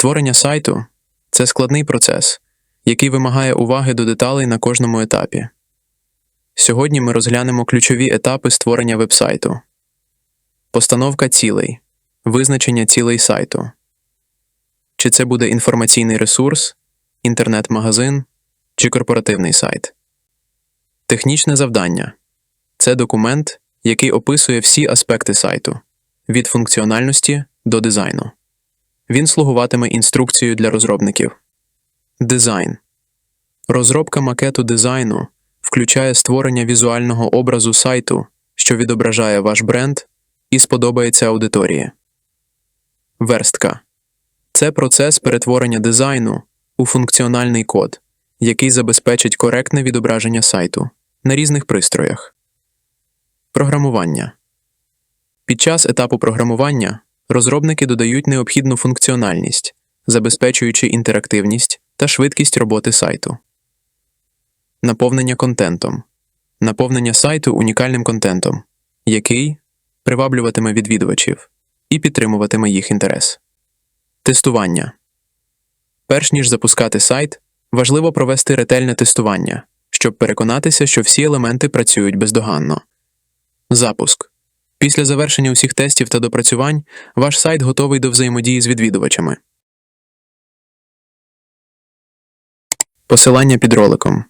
Створення сайту це складний процес, який вимагає уваги до деталей на кожному етапі. Сьогодні ми розглянемо ключові етапи створення вебсайту. Постановка цілей, визначення цілей сайту. Чи це буде інформаційний ресурс, інтернет-магазин чи корпоративний сайт. Технічне завдання це документ, який описує всі аспекти сайту від функціональності до дизайну. Він слугуватиме інструкцією для розробників. Дизайн. Розробка макету дизайну включає створення візуального образу сайту, що відображає ваш бренд і сподобається аудиторії. Верстка. Це процес перетворення дизайну у функціональний код, який забезпечить коректне відображення сайту на різних пристроях. Програмування. Під час етапу програмування розробники додають необхідну функціональність, забезпечуючи інтерактивність та швидкість роботи сайту. Наповнення контентом. Наповнення сайту унікальним контентом, який приваблюватиме відвідувачів і підтримуватиме їх інтерес. Тестування. Перш ніж запускати сайт, важливо провести ретельне тестування, щоб переконатися, що всі елементи працюють бездоганно. Запуск. Після завершення усіх тестів та допрацювань ваш сайт готовий до взаємодії з відвідувачами. Посилання під роликом.